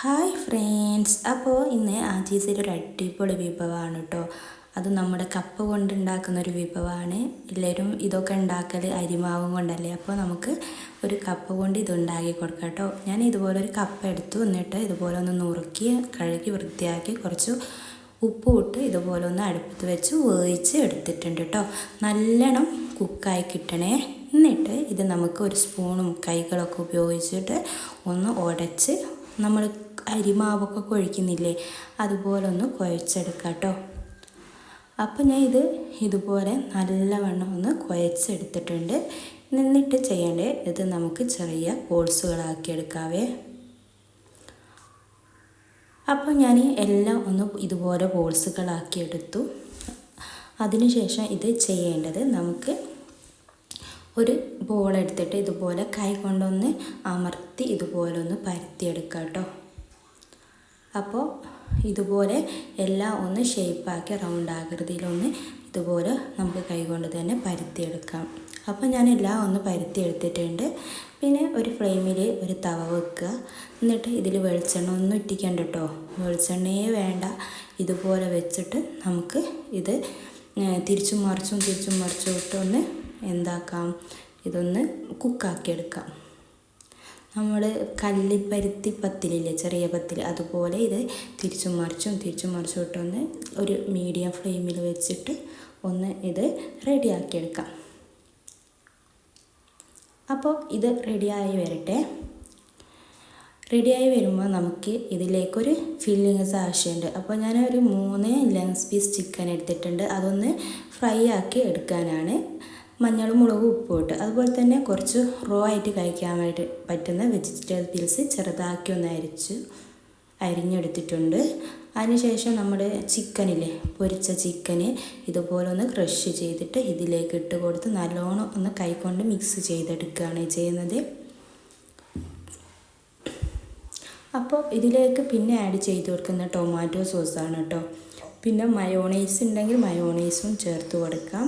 Hi friends. അപ്പോൾ ഇന്ന് ആജീസിൽ ഒരു അടിപൊളി വിഭവമാണ് കേട്ടോ അത് നമ്മുടെ കപ്പ കൊണ്ടുണ്ടാക്കുന്ന ഒരു വിഭവമാണ്. എല്ലാവരും ഇതൊക്കെ ഉണ്ടാക്കൽ അരിമാവും കൊണ്ടല്ലേ? അപ്പോൾ നമുക്ക് ഒരു കപ്പ കൊണ്ട് ഇത് ഉണ്ടാക്കി കൊടുക്കാം കേട്ടോ ഞാൻ ഇതുപോലെ ഒരു കപ്പ എടുത്തു. ഇതുപോലെ ഒന്ന് നുറുക്കി കഴുകി വൃത്തിയാക്കി കുറച്ച് ഉപ്പ് ഇട്ട് ഇതുപോലെ ഒന്ന് അടുപ്പത്ത് വെച്ച് വേവിച്ച് എടുത്തിട്ടുണ്ട് കേട്ടോ നല്ലോണം കുക്കായി കിട്ടണേ. എന്നിട്ട് ഇത് നമുക്ക് ഒരു സ്പൂണും കൈകളൊക്കെ ഉപയോഗിച്ചിട്ട് ഒന്ന് ഉടച്ച് നമ്മൾ അരിമാവൊക്കെ കുഴയ്ക്കുന്നില്ലേ? അതുപോലെ ഒന്ന് കുഴച്ചെടുക്കാം കേട്ടോ. അപ്പോൾ ഞാൻ ഇത് ഇതുപോലെ നല്ലവണ്ണം ഒന്ന് കുഴച്ചെടുത്തിട്ടുണ്ട്. നിന്നിട്ട് ചെയ്യേണ്ടത് ഇത് നമുക്ക് ചെറിയ ബോൾസുകളാക്കി എടുക്കാവേ. അപ്പോൾ ഞാൻ എല്ലാം ഒന്ന് ഇതുപോലെ ബോൾസുകളാക്കി എടുത്തു. അതിനുശേഷം ഇത് ചെയ്യേണ്ടത് നമുക്ക് ഒരു ബോൾ എടുത്തിട്ട് ഇതുപോലെ കൈ കൊണ്ടൊന്ന് അമർത്തി ഇതുപോലെ ഒന്ന് പരത്തിയെടുക്കുക കേട്ടോ അപ്പോൾ ഇതുപോലെ എല്ലാം ഒന്ന് ഷേപ്പാക്കി റൗണ്ട് ആകൃതിയിലൊന്ന് ഇതുപോലെ നമുക്ക് കൈകൊണ്ട് തന്നെ പരത്തിയെടുക്കാം. അപ്പോൾ ഞാൻ എല്ലാം ഒന്ന് പരത്തി എടുത്തിട്ടുണ്ട് പിന്നെ ഒരു ഫ്ലെയിമിൽ ഒരു തവ വെക്കുക. എന്നിട്ട് ഇതിൽ വെളിച്ചെണ്ണ ഒന്നും ഇട്ടിക്കണ്ട കേട്ടോ വെളിച്ചെണ്ണയെ വേണ്ട. ഇതുപോലെ വെച്ചിട്ട് നമുക്ക് ഇത് തിരിച്ചും മറിച്ചും തിരിച്ചും മറിച്ചും ഇട്ടൊന്ന് എന്താക്കാം? ഇതൊന്ന് കുക്കാക്കിയെടുക്കാം. നമ്മൾ കല്ലിപ്പരുത്തി പത്തിലില്ലേ? ചെറിയ പത്തിൽ അതുപോലെ ഇത് തിരിച്ചും മറിച്ചും തിരിച്ചും മറിച്ചും ഇട്ടൊന്ന് ഒരു മീഡിയം ഫ്ലെയിമിൽ വെച്ചിട്ട് ഒന്ന് ഇത് റെഡിയാക്കിയെടുക്കാം. അപ്പോൾ ഇത് റെഡിയായി വരട്ടെ. റെഡിയായി വരുമ്പോൾ നമുക്ക് ഇതിലേക്കൊരു ഫില്ലിങ്സ് ആവശ്യമുണ്ട് അപ്പോൾ ഞാനൊരു മൂന്ന് ലെങ്സ് പീസ് ചിക്കൻ എടുത്തിട്ടുണ്ട്. അതൊന്ന് ഫ്രൈ ആക്കി എടുക്കാനാണ് മഞ്ഞളും മുളകും ഉപ്പും ഇട്ട്. അതുപോലെ തന്നെ കുറച്ച് റോ ആയിട്ട് കഴിക്കാൻ വേണ്ടി പറ്റുന്ന വെജിറ്റബിൾസ് ചെറുതാക്കി ഒന്ന് അരിച്ച് അരിഞ്ഞെടുത്തിട്ടുണ്ട്. അതിനുശേഷം നമ്മുടെ ചിക്കനില്ലേ പൊരിച്ച ചിക്കന് ഇതുപോലെ ഒന്ന് ക്രഷ് ചെയ്തിട്ട് ഇതിലേക്ക് ഇട്ട് കൊടുത്ത് നല്ലോണം ഒന്ന് കൈകൊണ്ട് മിക്സ് ചെയ്തെടുക്കുകയാണ് ചെയ്യുന്നത്. അപ്പോൾ ഇതിലേക്ക് പിന്നെ ആഡ് ചെയ്ത് കൊടുക്കുന്ന ടൊമാറ്റോ സോസാണ് കേട്ടോ. പിന്നെ മയോണൈസ് ഉണ്ടെങ്കിൽ മയോണൈസും ചേർത്ത് കൊടുക്കാം.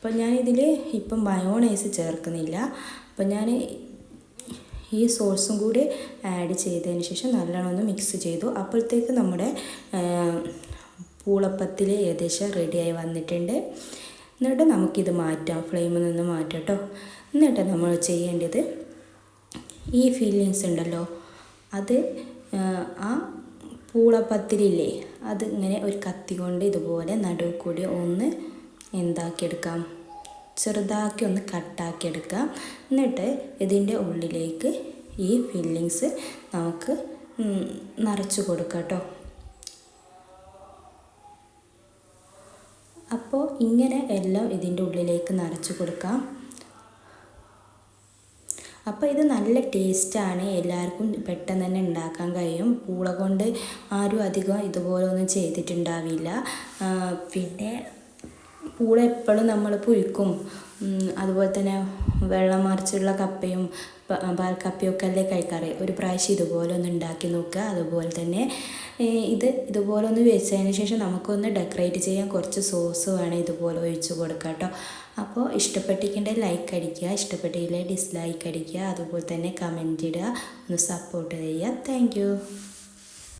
അപ്പോൾ ഞാനിതിൽ ഇപ്പം മയോണൈസ് ചേർക്കുന്നില്ല. അപ്പം ഞാൻ ഈ സോസും കൂടി ആഡ് ചെയ്തതിന് ശേഷം നല്ലോണം ഒന്ന് മിക്സ് ചെയ്തു. അപ്പോഴത്തേക്ക് നമ്മുടെ പൂളപ്പത്തിൽ ഏകദേശം റെഡിയായി വന്നിട്ടുണ്ട്. എന്നിട്ട് നമുക്കിത് മാറ്റാം. ഫ്ലെയിമിൽ നിന്ന് മാറ്റാം കേട്ടോ എന്നിട്ട് നമ്മൾ ചെയ്യേണ്ടത് ഈ ഫീലിങ്സ് ഉണ്ടല്ലോ. അത് ആ പൂളപ്പത്തിലില്ലേ അത് ഇങ്ങനെ ഒരു കത്തി കൊണ്ട് ഇതുപോലെ നടുവ് കൂടി ഒന്ന് എന്താക്കിയെടുക്കാം? ചെറുതാക്കി ഒന്ന് കട്ടാക്കി എടുക്കാം എന്നിട്ട് ഇതിന്റെ ഉള്ളിലേക്ക് ഈ ഫില്ലിങ്സ് നമുക്ക് നിറച്ച് കൊടുക്കാം കേട്ടോ. അപ്പോൾ ഇങ്ങനെ എല്ലാം ഇതിന്റെ ഉള്ളിലേക്ക് നിറച്ച് കൊടുക്കാം. അപ്പോൾ ഇത് നല്ല ടേസ്റ്റാണ്. എല്ലാവർക്കും പെട്ടെന്ന് തന്നെ ഉണ്ടാക്കാൻ കഴിയും. പൂള കൊണ്ട് ആരും അധികം ഇതുപോലെ ഒന്നും ചെയ്തിട്ടുണ്ടാവില്ല പിന്നെ പൂള എപ്പോഴും നമ്മൾ പുഴുക്കും അതുപോലെ തന്നെ വെള്ളം മറിച്ചുള്ള കപ്പയും പാൽക്കപ്പയും ഒക്കെ അല്ലേ കഴിക്കാറ്? ഒരു പ്രാവശ്യം ഇതുപോലെ ഒന്ന് ഉണ്ടാക്കി നോക്കുക. അതുപോലെ തന്നെ ഇത് ഇതുപോലെ ഒന്ന് വെച്ചതിന് ശേഷം നമുക്കൊന്ന് ഡെക്കറേറ്റ് ചെയ്യാൻ കുറച്ച് സോസ് വേണം ഇതുപോലെ ഒഴിച്ച് കൊടുക്കുക കേട്ടോ. അപ്പോൾ ഇഷ്ടപ്പെട്ടിക്കേണ്ട ലൈക്ക് അടിക്കുക. ഇഷ്ടപ്പെട്ടില്ലേ ഡിസ്ലൈക്ക് അടിക്കുക. അതുപോലെ തന്നെ കമന്റ് ഇടുക. ഒന്ന് സപ്പോർട്ട് ചെയ്യുക. താങ്ക്